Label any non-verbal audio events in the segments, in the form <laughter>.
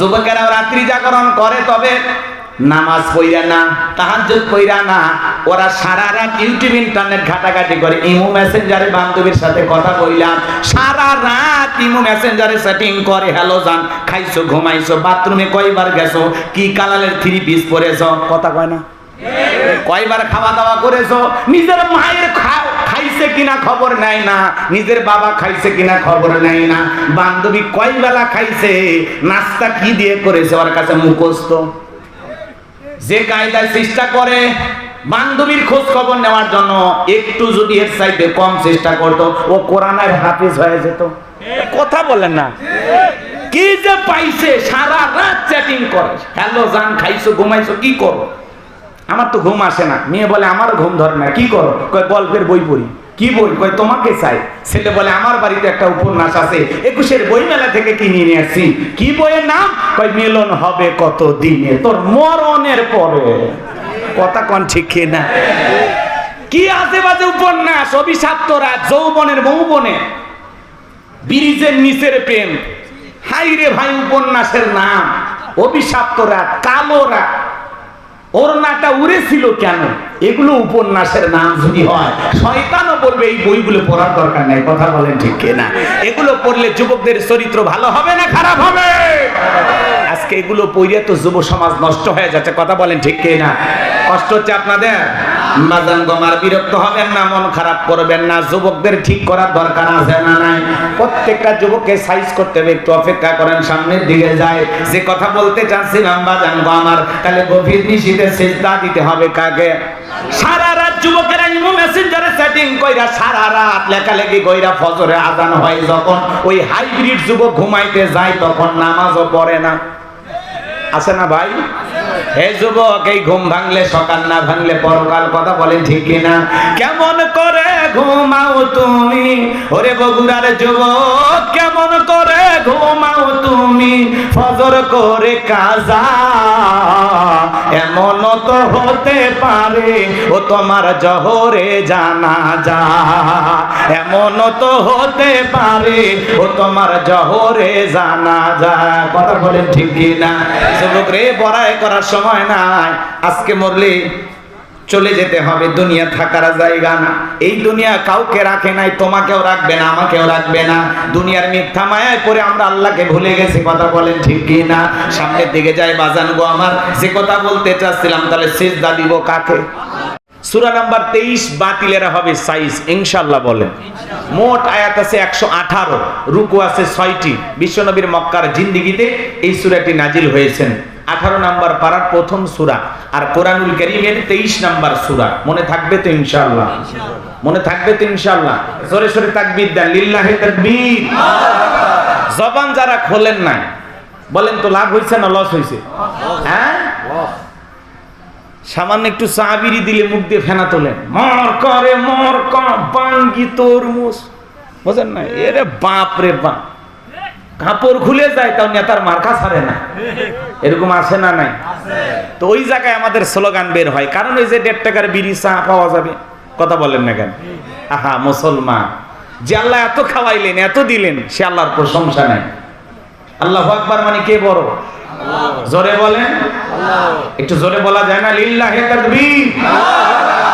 যুবকেরাও রাত্রি জাগরণ করে তবে নামাজ পইরা না তাহাজ্জুদ পইরা না। ওরা সারা রাত ইউটিউব ইন্টারনেট ঘাটাঘাটি করে। ইমো মেসেঞ্জারে বান্ধবীর সাথে কথা বইলাম। সারা রাত ইমো মেসেঞ্জারে সেটিং করে হ্যালো জান খাইছো ঘুমাইছো বাথরুমে কয়বার গেছো? কি কালারের থ্রি পিস পরেছো? কথা কয় না। কয়বার খাওয়া দাওয়া করেছ? নিজের মায়ের খাও খাইছে কিনা খবর নেয় না। নিজের বাবা খাইছে কিনা খবর নেয় না। বান্ধবী কয় বেলা খাইছে, নাস্তা কি দিয়ে করেছে ওর কাছে মুখস্থ? যে কায়দায় চেষ্টা করে, বান্ধবীর খোঁজ খবর নেওয়ার জন্য একটু যদি এর চাইতে কম চেষ্টা করতো, ও কোরআনের হাফিজ হয়ে যেত। কথা বলেন না। কি যে পাইছে, সারা রাত চ্যাটিং করে। হ্যালো, জান, খাইছো, ঘুমাইছো, কি করো? আমার তো ঘুম আসে না। মেয়ে বলে আমারও ঘুম ধরে না, কি করো? গল্পের বই পড়ি। কি বই কয়, তোমাকে চাই। ছেলে বলে, আমার বাড়িতে একটা উপন্যাস আছে, একুশের বই মেলা থেকে কিনে নিয়ে আসছি। কি বইয়ের নাম? কয়, মিলন হবে কত দিনে তোর মরণের পরে। কথা কন ঠিক না কি আছে বাজে উপন্যাস? অভিশাপ্তরা যৌবনের মৌবনে। ব্রিজের নিচের প্রেম। হাই রে ভাই, উপন্যাসের নাম। অভিশাপ্ত রাত কালো রাত। ওড়নাটা উড়েছিল কেন? এগুলো উপন্যাসের নাম যদি হয়, শয়তানও বলবে, এই বইগুলো পড়ার দরকার নাই। কথা বলেন ঠিক না এগুলো পড়লে যুবকদের চরিত্র ভালো হবে না খারাপ হবে? আজকে এগুলো পড়িয়া তো যুব সমাজ নষ্ট হয়ে যাচ্ছে, কথা বলেন ঠিক না কষ্ট হচ্ছে আপনাদের? মাজান গমার বিরক্ত হবেন না, মন খারাপ করবেন না, যুবকদের ঠিক করার দরকার প্রত্যেকটা যুবককে একটু যুবকেরা সেটিং কইরা কইরা ফজরে হয়, যখন ওই হাইব্রিড যুবক ঘুমাইতে যায়, তখন নামাজও পড়ে না। আছে না ভাই? ঘুম ভাঙলে, সকাল না ভাঙলে পরকাল কথা বলেন ঠিক না। কেমন করে ঘুমাও তুমি? ওরে বগুড়ার যুবক, কেমন করে ঘুমাও তুমি? ফজর করে কাজা, এমন তো হতে পারে, ও তোমার জহরে জানা যা এমন তো হতে পারে, ও তোমার জহরে জানা যা কথা বলেন ঠিক না। যুবক রে, বড়াই করার সময় নাই। আজকে মরলে চলে যেতে হবে, দুনিয়া থাকার জায়গা না। এই দুনিয়া কাউকে রাখে নাই, তোমাকেও রাখবে না, আমাকেও রাখবে না। দুনিয়ার মিথ্যা মায়ায় পরে আমরা আল্লাহকে ভুলে গেছি, কথা বলেন ঠিক কি না? সামনের দিকে যাই, বাজান গো আমার, যে কথা বলতে চাচ্ছিলাম, তাহলে শেষ দা দিব কাকে? সুরা নাম্বার তেইশ বাতিলেরা হবে সাইজ ইনশাল্লাহ বলেন। মোট আয়াত আছে একশো আঠারো, রুকু আছে ছয়টি। বিশ্বনবীর মক্কার জিন্দিগিতে এই সুরাটি নাজিল হয়েছেন। আঠারো নাম্বার পাড়ার প্রথম সুরা আর কোরআনুল করিমের তেইশ নাম্বার সুরা। মনে থাকবে তো ইনশাল্লাহ মনে থাকবে তো ইনশাল্লাহ জোরে সরে তাকবির দেন লিল্লাহে তাকবীর। জবান যারা খোলেন নাই বলেন তো লাভ হয়েছে না লস হয়েছে হ্যাঁ? সামান্য একটু চাবিরি দিলে মুখ দিয়ে ফেনা তোলেন। মর করে মর কাঙ্গি তরমুজ। বুঝেন না? এরে বাপ রে বাপ। কাপড় খুলে যায় তাও নেতার মার্কা ছাড়ে না। <laughs> এরকম আসে না নাই? তো ওই জায়গায় আমাদের স্লোগান বের হয় কারণ ওই যে দেড় টাকার বিড়ি চা পাওয়া যাবে। কথা বলেন না কেন? আহা মুসলমান। যে আল্লাহ এত খাওয়াইলেন এত দিলেন সে আল্লাহর প্রশংসা নাই। আল্লাহ আকবার মানে কে বড়? জোরে বলেন। একটু জোরে বলা যায় না? লিল্লাহে তাকবীর।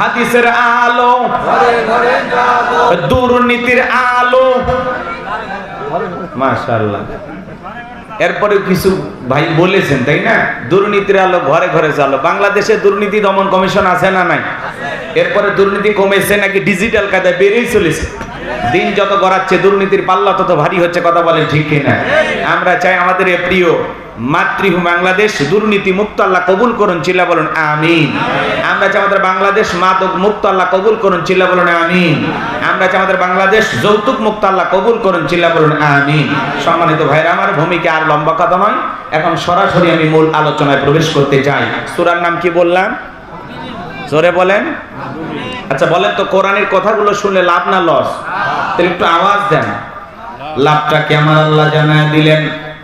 হাদিসের আলো, দুর্নীতির আলো। মাশাআল্লাহ। এরপরে কিছু ভাই বলেছেন, তাই না? দুর্নীতির আলো, ঘরে ঘরে চালো। বাংলাদেশে দুর্নীতি দমন কমিশন আছে না নাই? এরপরে দুর্নীতি কমেছে নাকি ডিজিটাল কাজে বেড়েই চলেছে? দিন যত গড়াচ্ছে, দুর্নীতির পাল্লা তত ভারী হচ্ছে, কথা বলেন ঠিক কিনা? আমরা চাই আমাদের প্রিয় মাতৃভূমি বাংলাদেশ, দুর্নীতি মুক্ত আল্লাহ কবুল করুন, চিল্লা বলুন, আমিন। আমরা আমাদের বাংলাদেশ মাদক মুক্ত আল্লাহ কবুল করুন, চিল্লা বলুন, আমিন। আমরা আমাদের বাংলাদেশ যৌতুক মুক্ত আল্লাহ কবুল করুন, চিল্লা বলুন, আমিন। সম্মানিত ভাইরা, আমার ভূমিকা আর লম্বা কথা নয়। এখন সরাসরি আমি মূল আলোচনায় প্রবেশ করতে চাই। সূরার নাম কি বললাম? জোরে বলেন। আচ্ছা বলেন তো, কোরআনের কথাগুলো শুনলে লাভ না লস? তাহলে একটু আওয়াজ দেন। লাভটা কি আমার আল্লাহ জানায় দিলেন?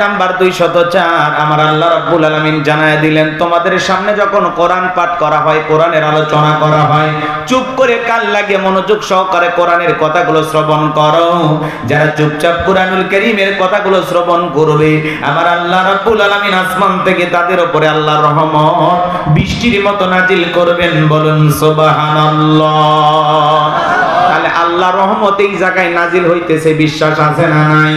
আরাফ আয়াত নাম্বার 204 আমার আল্লাহ রাব্বুল আলামিন জানায় দিলেন, তোমাদের সামনে যখন কোরআন পাঠ করা হয়, কোরআনের আলোচনা করা হয়, চুপ করে কান লাগে মনোযোগ সহকারে কোরআনের কথাগুলো শ্রবণ করো। যারা চুপচাপ কোরআনুল কারীমের কথাগুলো শ্রবণ করবে, আমার আল্লাহ রাব্বুল আলামিন আসমান থেকে তাদের উপরে আল্লাহর রহমত বৃষ্টির মতো নাজিল করবেন, বলুন সুবহানাল্লাহ। তাহলে আল্লাহ রহমত এই জায়গায় নাজিল হইতেছে, বিশ্বাস আছে না নাই?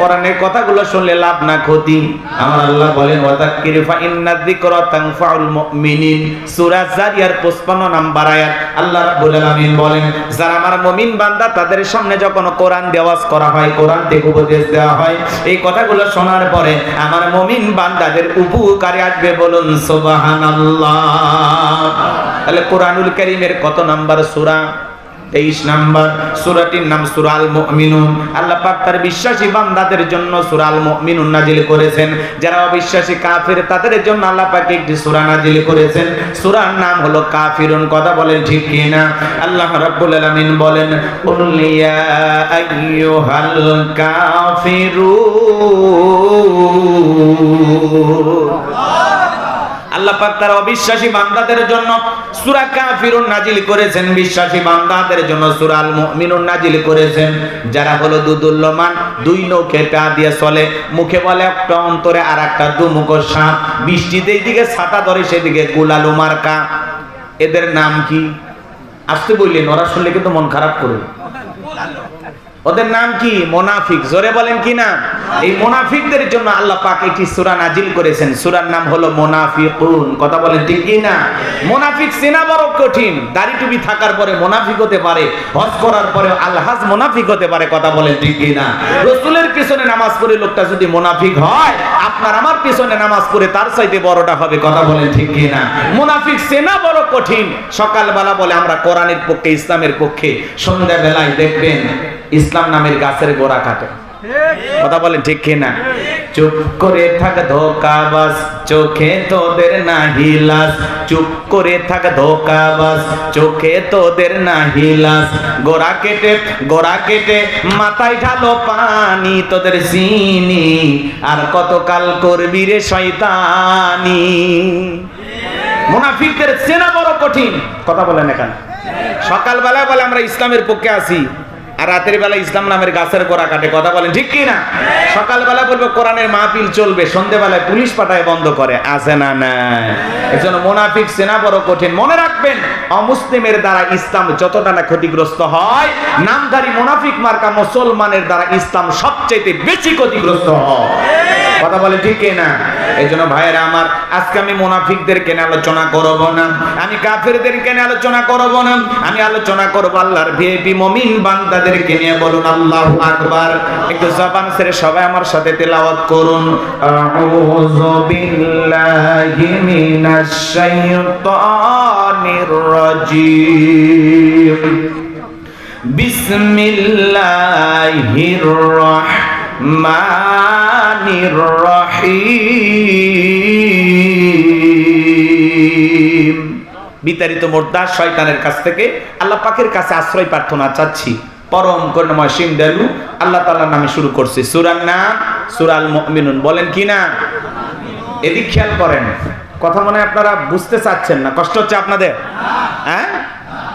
কোরআনের কথাগুলো শুনলে লাভ না, ক্ষতি। আমার আল্লাহ বলেন ওয়াদাক্কির ফা ইন্না যিকরা তানফাউল মুমিনিন। সূরা জারিয়ার 55 নাম্বার আয়াত। আল্লাহ রাব্বুল আলামিন বলেন, যারা আমার মুমিন বান্দা, তাদের সামনে যখন কোরআন দেওয়াজ করা হয়, কোরআন থেকে উপদেশ দেওয়া হয়, এই কথাগুলো শোনার পরে আমার মুমিন বান্দাদের উপকারে আসবে বলুন, সুবহানাল্লাহ। তাহলে কোরআনুল কারীমের কত নাম্বার সূরা? তেইশ নাম্বার সুরাটির নাম সুরাল মিনুন আল্লাহ পাক তার বিশ্বাসী বান্দাদের জন্য সুরাল মিনুন নাজিল করেছেন। যারা অবিশ্বাসী কাফির, তাদের জন্য আল্লাহ পাক একটি সূরা নাজিল করেছেন। সুরার নাম হলো কাফিরুন। কথা বলেন ঠিক কি না আল্লাহ রাব্বুল আলামিন বলেন ইয়া আইয়ুহাল কাফিরুন। আল্লাহ তার অবিশ্বাসী বান্দাদের জন্য সূরা কাফিরুন নাজিল করেছেন, বিশ্বাসী বান্দাদের জন্য সূরা আল মুমিনুন নাজিল করেছেন। যারা হলো দুদুল্যমান, দুই নৌকে পা দিয়ে চলে, মুখে বলে একটা অন্তরে আর একটা দুমুখ সাপ, বৃষ্টিতে এইদিকে ছাতা ধরে সেদিকে গুলালু মার্কা এদের নাম কি? আসতে বললেন, ওরা শুনলে কিন্তু মন খারাপ করবে। ওদের নাম কি? মোনাফিক। জোরে বলেন কি না এই মোনাফিকদের জন্য আল্লাহ পাক একটি সূরা নাজিল করেছেন। সূরার নাম হলো মোনাফিকুন। কথা বলেন ঠিক কি না? মোনাফিক চেনা বড় কঠিন। দাড়ি টুপি থাকার পরে মোনাফিক হতে পারে, হজ করার পরে আলহাজ মোনাফিক হতে পারে। কথা বলেন ঠিক কি না? রসুলের পিছনে নামাজ পড়ে লোকটা যদি মোনাফিক হয় আপনার আমার পিছনে নামাজ পড়ে তার চাইতে বড়টা হবে কথা বলেন ঠিক কি না মুনাফিক সেনা বড় কঠিন। সকালবেলা বলে আমরা কোরআনের পক্ষে ইসলামের পক্ষে সন্ধ্যাবেলায় দেখবেন ইসলাম নামের গাছের গোড়া কাটে। কথা বলেন ঠিক কিনা? চুপ করে থাক ধোকাবাজ চোখে তোদের না হিলাস চুপ করে থাক ধোকাবাজ চোখে তোদের না হিলাস গোড়া কেটে গোড়া কেটে মাথায় ঢালো পানি তোদের চিনি আর কতকাল করবি রে শয়তানি? মুনাফিকদের চেনা বড় কঠিন। কথা বলেন এখানে। সকালবেলা বলে আমরা ইসলামের পক্ষে আছি। আর রাতের বেলা ইসলাম নামের গাছের গোড়া কাটে কথা বলেন ঠিক কি না সকালবেলা বলবে কোরআনের মাহফিল চলবে সন্ধেবেলায় পুলিশ পাঠায় বন্ধ করে আছে না না এজন্য মোনাফিক সেনা বড় কঠিন। মনে রাখবেন অমুসলিমের দ্বারা ইসলাম যতটা না ক্ষতিগ্রস্ত হয় নামধারী মোনাফিক মার্কা মুসলমানের দ্বারা ইসলাম সবচেয়ে বেশি ক্ষতিগ্রস্ত হয়। কথা বলে ঠিক না এই জন্য ভাইয়েরা আমার, আজকে আমি মোনাফিকদেরকে কেন আলোচনা করব না। আমি কাফেরদেরকে কেন আলোচনা করব না। আমি আলোচনা করব আল্লাহর ভিআইপি মমিন বান্দাদেরকে নিয়ে। বলুন, আল্লাহু আকবার। একটু জবান ছেড়ে সবাই আমার সাথে তেলাওয়াত করুন। আউযু বিল্লাহি মিনাশ শাইতানির রাজিম। বিসমিল্লাহির রাহমানির রহিম। বিতাড়িত মোর্দা শয়তানের কাছ থেকে আল্লাহ পাকের কাছে আশ্রয় প্রার্থনা চাচ্ছি। পরম করুণাময় সিম দেলু, আল্লাহ তাআলার নামে শুরু করছি। সূরার নাম সূরাল মুমিনুন বলেন কি না এদিক খেয়াল করেন। কথা মনে আপনারা বুঝতে চাচ্ছেন না, কষ্ট হচ্ছে আপনাদের? হ্যাঁ?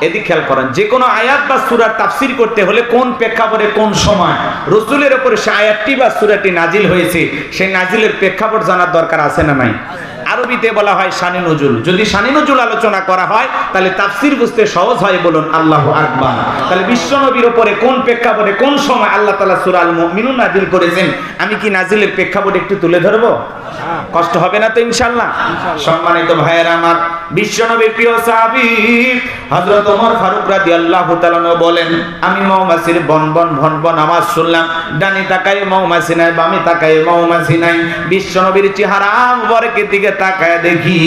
এদিক খেয়াল করেন যে কোনো আয়াত বা সুরার তাফসির করতে হলে কোন প্রেক্ষাপটে কোন সময়? রসুলের উপরে সে আয়াতটি বা সুরাটি নাজিল হয়েছে সেই নাজিলের প্রেক্ষাপট জানার দরকার আছে না নাই? আরবিতে বলা হয় শানি নজুল। যদি শানি নজুল আলোচনা করা হয় তাহলে তাফসির বুঝতে সহজ হয় বলুন আল্লাহ আকবার। তাহলে বিশ্ব নবীর উপরে কোন প্রেক্ষাপটে কোন সময় আল্লাহ তালা সূরা আল মুমিনুন নাজিল করেছেন? আমি কি নাজিলের প্রেক্ষাপট একটু তুলে ধরবো? কষ্ট হবে না তো ইনশাআল্লাহ। সম্মানিত ভাইয়েরা আমার বিশ্ব নবীর প্রিয় সাহাবী হযরত ওমর ফারুক রাদিয়াল্লাহু তাআলা বলেন, আমি মৌমাছির বন বন, ভন ভন আওয়াজ শুনলাম। ডানি মৌমাছি নাই, বামে মৌমাছি নাই। বিশ্ব নবীর চেহারা দিকে তাকায় দেখি,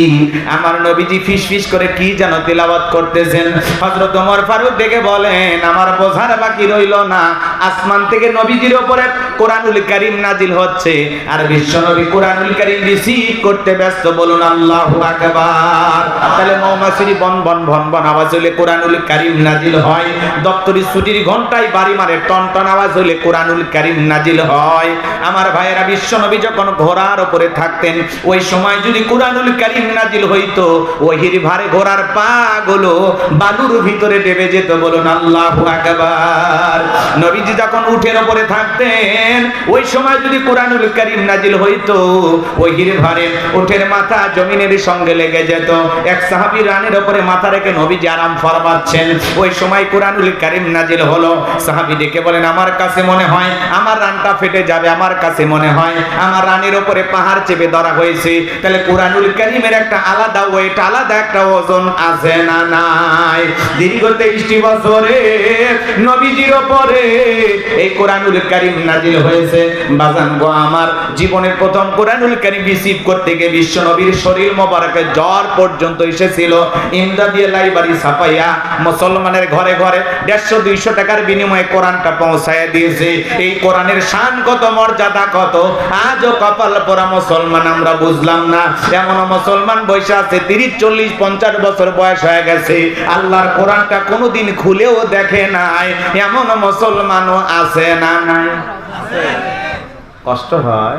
আমার নবীজি ফিস ফিস করে কি যেন তেলাওয়াত করতেছেন। হযরত ওমর ফারুক দেখে বলেন, আমার বোঝার বাকি রইল না। আসমান থেকে নবীজির উপরে কোরআনুল কারীম নাজিল হচ্ছে। আর বিশ্ব নবী কোরআনুল কারীম রিসিভ করতে ব্যস্ত বলুন, আল্লাহু আকবার। তাহলে মৌমাছির বন বন ভন ভন আওয়াজ হলে কোরআনুল কারীম নাজিল হয়। দপ্তরি ছুটির ঘন্টায় বাড়ি মারে টন টন আওয়াজ হলে কোরআনুল কারীম নাজিল হয়। আমার ভাইয়েরা বিশ্ব নবী যখন ঘোড়ার উপরে থাকতেন, ওই সময় যদি কোরআনুল কারীম নাজিল হইতো, ওহির ভারে ঘোড়ার পা গুলো বালুর ভিতরে ডেবে যেত, বলুন আল্লাহু আকবার। নবীজি যখন উঠের উপরে থাকতেন, ওই সময় যদি কোরআনুল কারীম নাজিল হইতো, ওহির ভারে উঠের মাথা জমিনের সঙ্গে লেগে যেত। এক সাহাবী রানের উপরে মাথা রেখে নবীজি আরাম ফরমাচ্ছেন। ওই সময় কোরআনুল কারীম নাজিল হলো। সাহাবী ডেকে বলেন, আমার কাছে মনে হয়, আমার রানটা ফেটে যাবে, আমার কাছে মনে হয়, আমার রানের উপরে পাহাড় চেপে ধরা হয়েছে। তাহলে কোরআনুল কারীমের একটা আলাদা ওয়েট আলাদা একটা ওজন আছে না নাই? দীর্ঘ তেইশটি বছরে নবীজির উপরে এই কোরআনুল কারীম নাজিল হয়েছে। বাজান গো, আমার জীবনের প্রথম কোরআনুল কারীম রিসিভ করতে গিয়ে বিশ্ব নবীর শরীর মোবারকে জ্বর পর্যন্ত এসেছিল। ইমদাদিয়া লাইব্রেরি ছাপাইয়া মুসলমানের ঘরে ঘরে দেড়শো, দুইশো টাকার বিনিময়ে কোরআনটা পৌঁছায় দিয়েছে। এই কোরআনের শান কত, মর্যাদা কত? আজও কপাল পরা মুসলমান আমরা বুঝলাম না। এমন মুসলমান বয়সে আছে, তিরিশ, চল্লিশ, পঞ্চাশ বছর বয়স হয়ে গেছে। আল্লাহর কোরআনটা কোনোদিন খুলেও দেখে নাই। এমন মুসলমানও আছে না নাই? কষ্ট হয়?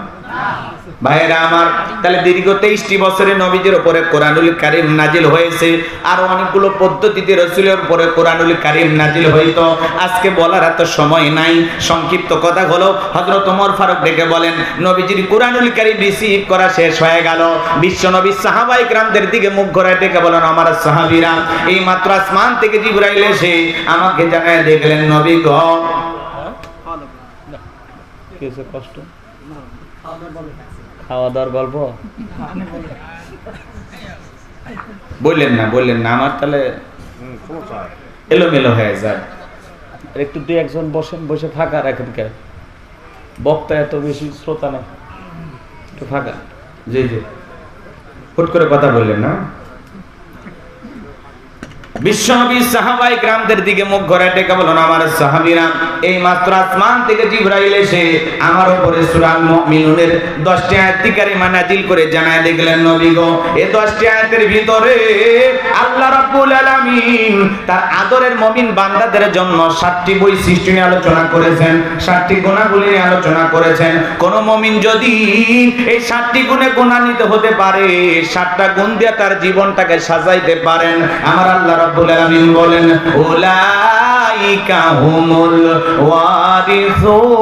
ভাইয়েরা আমার তাহলে দীর্ঘ তেইশটি বছরে নবীজের উপরে কোরআনুল কারিম নাজিল হয়েছে আর অনেকগুলো পদ্ধতিতে রসুলের উপরে কোরআনুল কারিম নাজিল হইতো। আজকে বলার এত সময় নাই সংক্ষিপ্ত কথা হলো হজরত ওমর ফারুক ডেকে বলেন নবীজির কোরআনুল কারিম রিসিভ করা শেষ হয়ে গেল। বিশ্ব নবী সাহাবাই গ্রামদের দিকে মুখ ঘোরায় ডেকে বলেন আমার সাহাবিরা এই মাত্র আসমান থেকে জিবরাইল এসে আমাকে জানায় দেখলেন নবী গ। কষ্ট? খাওয়া দাওয়ার গল্প? বললেন না বললেন না আমার তাহলে এলোমেলো হয়ে যায়। একটু দুই একজন বসেন বসে ফাঁকা রাখেন কে? বক্তা এত বেশি শ্রোতা না। একটু ফাঁকা জি জি। হুট করে কথা বললেন না? বিশ্বনবী সাহাবাই গ্রামদের দিকে মুখ ঘরে ডেকে বলুন আমার সাহাবীরা, এই মাত্র আসমান থেকে জিবরাইল এসে আমার উপরে সূরা মুমিনুনের 10টি আয়াত কারিমা নাজিল করে জানায় দেখলেন নবী গো এই 10টি আয়াতের ভিতরে আল্লাহ রাব্বুল আলামিন তার আদরের মুমিন বান্দাদের জন্য 7টি বৈশিষ্ট্য নিয়ে আলোচনা করেছেন 7টি গুণাবলী নিয়ে আলোচনা করেছেন। কোন মুমিন যদি এই 7টি গুণে গুণান্বিত হতে পারে 7টা গুণ দিয়ে তার জীবনটাকে সাজাইতে পারেন। আমার আল্লাহ রাব্বুল আলামিন বলেন উলাইকা হুমুল ওয়ারিসুন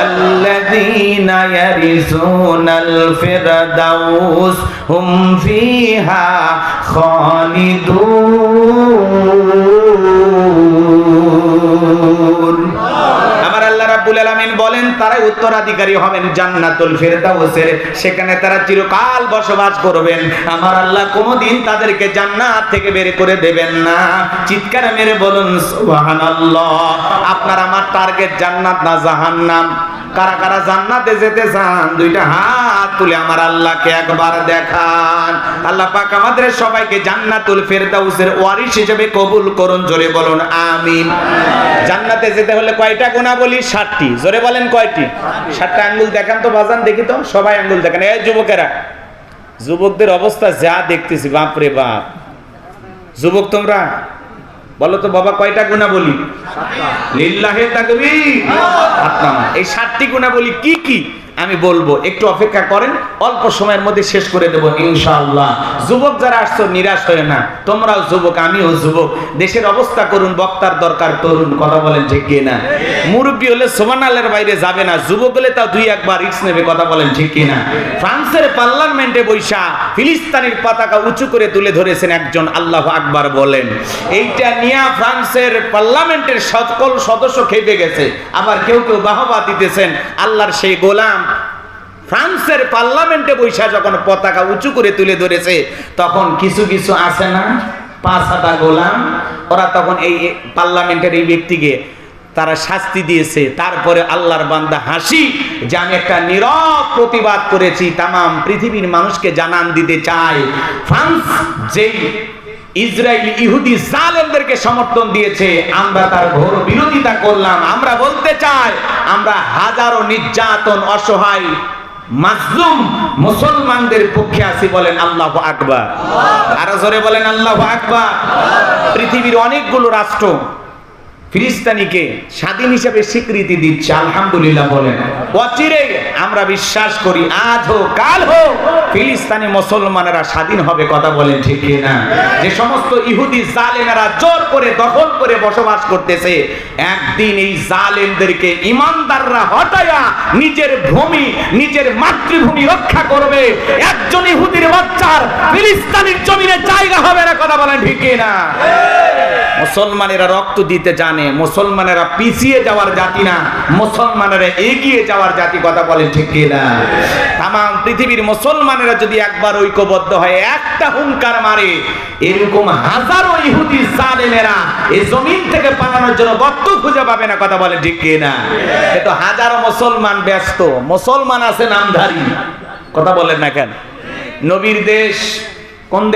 আল্লাযীনা ইয়ারিসুনাল ফিরদাউস হুম ফিহা খালিদুন রাব্বুল আলামিন বলেন, তারাই উত্তরাধিকারী হবেন জান্নাতুল ফেরদাউসের। সেখানে তারা চিরকাল বসবাস করবেন। আমার আল্লাহ কোনোদিন তাদেরকে জান্নাত থেকে বের করে দেবেন না। চিৎকার মেরে বলুন, সুবহানাল্লাহ। আপনার আমার টার্গেট জান্নাত না জাহান্নাম? কারা কারা জান্নাতে যেতে চান, দুইটা হাত তুলে আমার আল্লাহকে একবার দেখান। আল্লাহ পাক আমাদের সবাইকে জান্নাতুল ফেরদাউসের ওয়ারিস হিসেবে কবুল করুন, জোরে বলুন, আমিন। জান্নাতে যেতে হলে কয়টা গুণা বলি ষাটটি জোরে বলেন কয়টি? ষাটটা আঙ্গুল দেখান তো, বাজান দেখি তো। সবাই আঙ্গুল দেখেন। এই যুবকেরা, যুবকদের অবস্থা যা দেখতেছি বাপ রে বাপ। যুবক তোমরা বলো তো বাবা কয়টা গুণা বলি লিল্লাহে তাকবীর। নামা। এই সাতটি গুণা বলি কি কি? আমি বলব, একটু অপেক্ষা করেন, অল্প সময়ের মধ্যে শেষ করে দেবো, ইনশাআল্লাহ। যুবক যারা আসছো, নিরাশ হয়ে না। তোমরাও যুবক, আমিও যুবক। দেশের অবস্থা করুন, বক্তার দরকার, তরুণ, কথা বলেন ঠিক না মুরব্বী হলে সোমানালের বাইরে যাবে না, যুবক হলে তাও দুই একবার রিক্স নেবে, কথা বলেন ঠিক না ফ্রান্সের পার্লামেন্টে বৈশা, ফিলিস্তানের পতাকা উঁচু করে তুলে ধরেছেন একজন আল্লাহ আকবার বলেন। এইটা নিয়ে ফ্রান্সের পার্লামেন্টের সকল সদস্য খেপে গেছে। আবার কেউ কেউ বাহবা দিতেছেন, আল্লাহর সেই গোলাম ফ্রান্সের পার্লামেন্টে বৈশা যখন পতাকা উঁচু করে তুলে ধরেছে, তখন কিছু কিছু আছে না? পাঁচ হাতা গোলাম, ওরা তখন এই পার্লামেন্টের এই ব্যক্তিকে তারা শাস্তি দিয়েছে। তারপরে আল্লাহর বান্দা হাসি, যে আমি একটা নীরব প্রতিবাদ করেছি, তামাম পৃথিবীর মানুষকে জানান দিতে চাই। ফ্রান্স যেই ইসরায়েল ইহুদি জালেমদেরকে সমর্থন দিয়েছে, আমরা তার ঘোর বিরোধিতা করলাম। আমরা বলতে চাই, আমরা হাজারো নির্যাতন, অসহায় মাজলুম মুসলমানদের পক্ষে আছি বলেন আল্লাহ আকবার। আরও জোরে বলেন আল্লাহ আকবার। পৃথিবীর অনেকগুলো রাষ্ট্র ফিলিস্তানিকে স্বাধীন হিসেবে স্বীকৃতি দিচ্ছে, আলহামদুলিল্লাহ বলেন। অচিরে আমরা বিশ্বাস করি, আজ হোক, কাল হোক, ফিলিস্তানি মুসলমানেরা স্বাধীন হবে কথা বলেন ঠিক না যে সমস্ত ইহুদি জালেমেরা জোর করে, দখল করে বসবাস করতেছে, একদিন এই জালেমদেরকে ইমানদাররা হটায়া নিজের ভূমি, নিজের মাতৃভূমি রক্ষা করবে। একজন ইহুদির বাচ্চার ফিলিস্তানির জমিনে জায়গা হবে না, কথা বলেন ঠিক না মুসলমানেরা রক্ত দিতে জানে, মুসলমানেরা পিছিয়ে যাওয়ার জাতি না, মুসলমানেরা এগিয়ে যাওয়ার জাতি কথা বলে ঠিক না তাম পৃথিবীর মুসলমানেরা যদি একবার ঐক্যবদ্ধ হয় একটা হুঙ্কার মারে, এরকম হাজারো ইহুদি জালেমেরা এই জমিন থেকে পালানোর জন্য গর্ত খুঁজে পাবে না কথা বলে ঠিক না কিন্তু হাজারো মুসলমান ব্যস্ত, মুসলমান আছে নামধারী। কথা বলেন না কেন? নবীর দেশ কোন দেশ?